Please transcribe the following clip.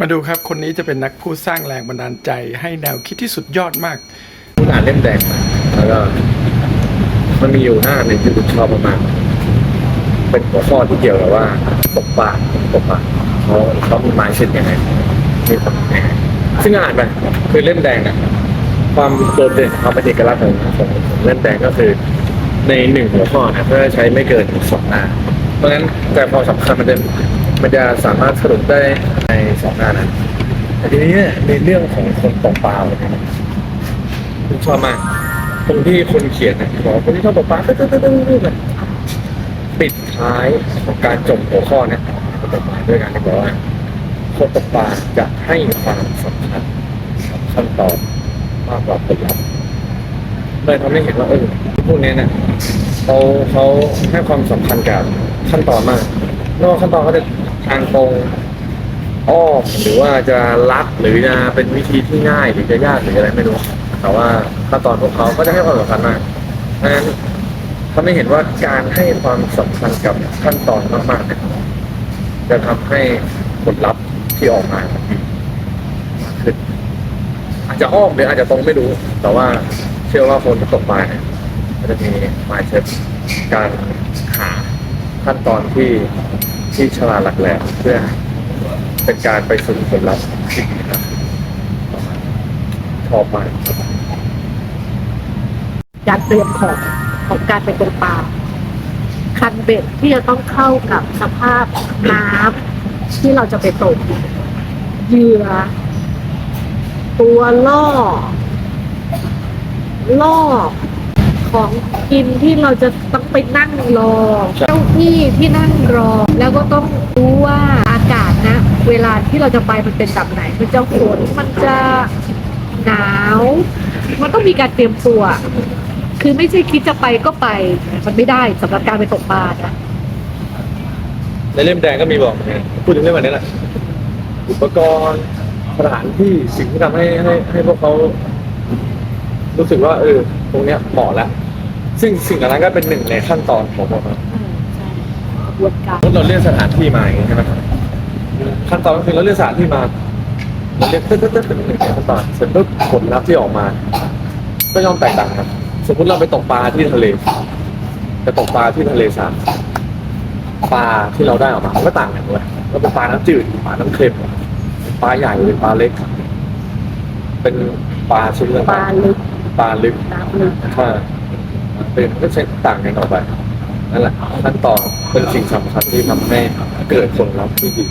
มาดูครับคนนี้จะเป็นนักพูดสร้างแรงบันดาลใจ ให้แนวคิดที่สุดยอดมากผู้อ่านเล่มแดงมาแล้วก็มันมีอยู่หน้าหนึ่งที่ผมชอบมากๆเป็นหัวข้อที่เกี่ยวกับว่าตกปลาตกปลาเขาเขามีไม้เช่นยังไงมีความยังไงซึ่งอ่านไปคือเล่มแดงอะความโดดเด่นความเป็นเอกลักษณ์ของของเล่มแดงก็คือ ในหนึ่งหัวข้อนะเพื่อใช้ไม่เกินสองหน้า เพราะฉะนั้นแต่พอสำคัญมันจะมันจะสามารถสรุปได้ สองหน้านั้นแต่ทีนี้ในเรื่องของคนตกปลาเนี่ยผมชอบมากตรงที่คนเขียนนะบอกคนที่ชอบตกปลาตึ๊ดตึ๊ดตึ๊ดตึ๊ดตึ๊ดเลยปิดท้ายของการจบหัวข้อเนี่ยคนตกปลาด้วยการที่บอกว่าคนตกปลาจะให้ความสำคัญกับขั้นตอนมากกว่าผลลัพธ์เลยทำให้เห็นว่าเออพวกเนี้ยเนี่ยเขาเขาให้ความสำคัญกับขั้นตอนมากไม่ว่าขั้นตอนเขาจะทางตรง อ้อมหรือว่าจะลัดหรือจะเป็นวิธีที่ง่ายหรือจะยากหรืออะไรไม่รู้ แต่ว่าขั้นตอนของเขาก็จะให้ความสำคัญมากเพราะฉะนั้นทำให้เห็นว่าการให้ความสำคัญกับขั้นตอนมากๆเนี่ยจะทำให้ผลลัพธ์ที่ออกมาดีมากขึ้นอาจจะอ้อมหรืออาจจะตรงไม่รู้ แต่ว่าเชื่อว่าคนที่ตกปลาเนี่ยมันจะมี mindset การหาขั้นตอนที่ที่ฉลาดหลักแหลมเพื่อ เป็นการไปสู่ผลลัพธ์ที่ดีครับชอบมากการเตรียมของของการไปตกปลาคันเบ็ดที่จะต้องเข้ากับสภาพน้ำที่เราจะไปตกเหยื่อตัวล่อ ล่อ ของกินที่เราจะต้องไปนั่งรอใช่เจ้าที่ที่นั่งรอ แล้วก็ต้องรู้ว่าอากาศนะ เวลาที่เราจะไปมันเป็นแบบไหน มันจะฝนมันจะหนาว มันต้องมีการเตรียมตัว คือไม่ใช่คิดจะไปก็ไป มันไม่ได้สำหรับการไปตกปลานะในเล่มแดงก็มีบอกเหมือนกันพูดถึงเรื่องอันนี้แหละอุปกรณ์สถานที่สิ่งที่ทำให้ให้ให้พวกเขารู้สึกว่าเออตรงเนี้ยเหมาะแล้วซึ่งสิ่งเหล่านั้นก็เป็นหนึ่งในขั้นตอนของพวกเรากระบวนการสมมติเราเลือกสถานที่มาอย่างนี้ใช่ไหม ขั้นตอนก็คือเราเลือกสถานที่มาเราเลือกตึ๊ดตึ๊ดตึ๊ดเป็นหนึ่งในขั้นตอนเสร็จปุ๊บผลลัพธ์ที่ออกมา ก็ย่อมแตกต่างกันสมมติเราไปตกปลาที่ทะเลไปตกปลาที่ทะเลสาบปลาที่เราได้ออกมามันก็ต่างกันด้วยเราเป็นปลาน้ำจืดปลาน้ำเค็มปลาใหญ่หรือปลาเล็ก เป็นปลาชนิดปลาลึกปลาลึกน้ำลึกถ้าเป็นก็ใช้ต่างกันออกไปนั่นแหละขั้นตอนเป็นสิ่งสำคัญที่ทำให้เกิดผลลัพธ์ที่ดี